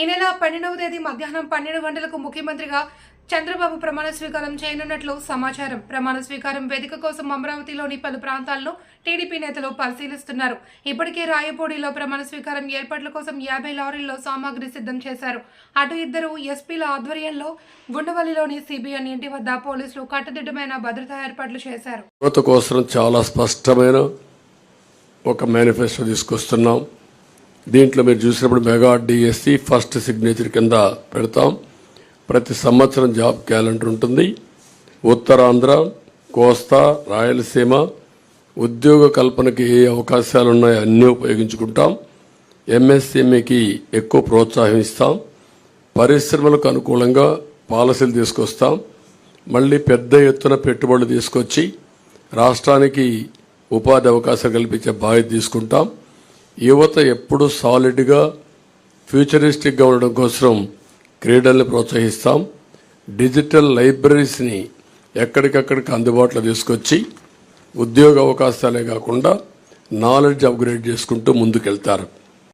ఈ నెల పన్నెండవ తేదీ మధ్యాహ్నం పన్నెండు గంటలకు ముఖ్యమంత్రిగా చంద్రబాబు ప్రమాణ స్వీకారం చేయనున్నట్లు సమాచారం. ప్రమాణ స్వీకారం వేదిక కోసం అమరావతిలోని పలు ప్రాంతాల్లో టీడీపీ నేతలు పరిశీలిస్తున్నారు. ఇప్పటికే రాయపూడిలో ప్రమాణ స్వీకారం ఏర్పాట్ల కోసం యాభై లారీల్లో సామాగ్రి సిద్ధం చేశారు. అటు ఇద్దరు ఎస్పీల ఆధ్వర్యంలో గుండవల్లిలోని సిబిఎన్ ఇంటి వద్ద పోలీసులు కట్టుదిట్టమైన భద్రతా ఏర్పాట్లు చేశారు. కోసం చాలా స్పష్టమైన ఒక మేనిఫెస్టో తీసుకొస్తున్నాం. దీంట్లో మీరు చూసినప్పుడు మెగా డిఎస్సి ఫస్ట్ సిగ్నేచర్ కింద పెడతాం. ప్రతి సంవత్సరం జాబ్ క్యాలెండర్ ఉంటుంది. ఉత్తరాంధ్ర కోస్తా రాయలసీమ ఉద్యోగ కల్పనకి ఏ అవకాశాలు ఉన్నాయో అన్నీ ఉపయోగించుకుంటాం. ఎంఎస్ఎంఈకి ఎక్కువ ప్రోత్సాహం ఇస్తాం. పరిశ్రమలకు అనుకూలంగా పాలసీలు తీసుకొస్తాం. మళ్ళీ పెద్ద ఎత్తున పెట్టుబడులు తీసుకొచ్చి రాష్ట్రానికి ఉపాధి అవకాశాలు కల్పించే బాధ్యత తీసుకుంటాం. యువత ఎప్పుడు సాలిడ్గా ఫ్యూచరిస్టిక్గా ఉండడం కోసం క్రీడల్ని ప్రోత్సహిస్తాం. డిజిటల్ లైబ్రరీస్ని ఎక్కడికక్కడికి అందుబాటులో తీసుకొచ్చి ఉద్యోగ అవకాశాలే కాకుండా నాలెడ్జ్ అప్గ్రేడ్ చేసుకుంటూ ముందుకెళ్తారు.